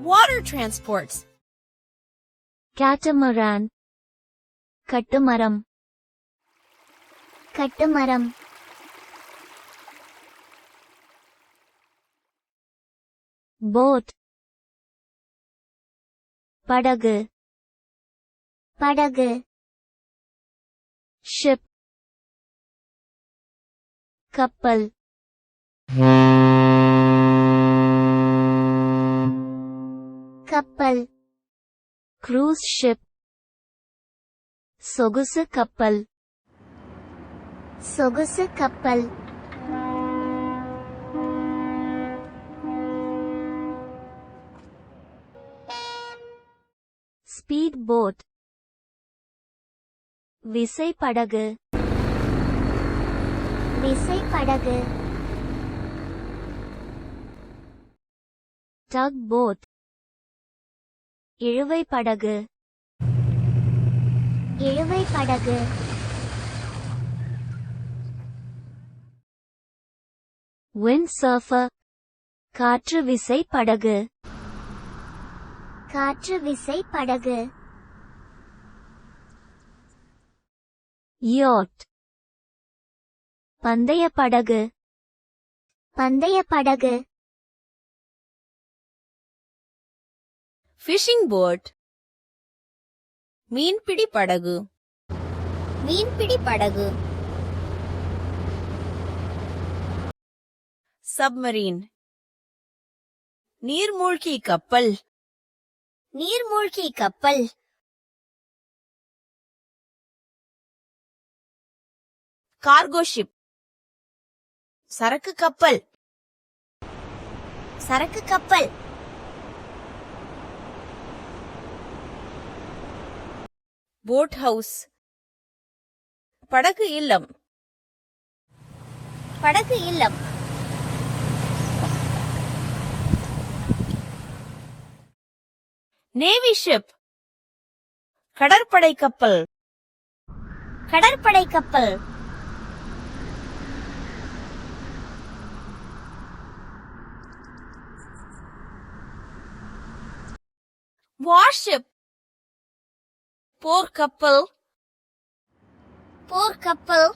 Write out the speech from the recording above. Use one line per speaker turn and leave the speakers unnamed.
Water transports.
catamaran கட்டுமரம்
கட்டுமரம்
boat படகு
படகு
ship கப்பல்
கப்பல்.
Cruise ship. சொகுசு கப்பல்.
சொகுசு கப்பல்.
ஸ்பீட் போட் விசை படகு டக் போட் இழுவை படகு
இழுவை படகு
windsurfer. காற்று விசை படகு
காற்று விசை படகு
yacht. பந்தய படகு
பந்தய படகு
Fishing boat. மீன்பிடி படகு.
மீன்பிடி படகு.
சப்மரீன் நீர்மூழ்கி கப்பல்.
நீர்மூழ்கி கப்பல்.
கார்கோ ஷிப் சரக்கு கப்பல்.
சரக்கு கப்பல்.
Boat house. படகு இல்லம்.
படகு இல்லம்.
நேவி ஷிப் கடற்படை கப்பல்.
கடற்படை கப்பல்.
வார்ஷிப் போர்க்கப்பல்
போர்க்கப்பல்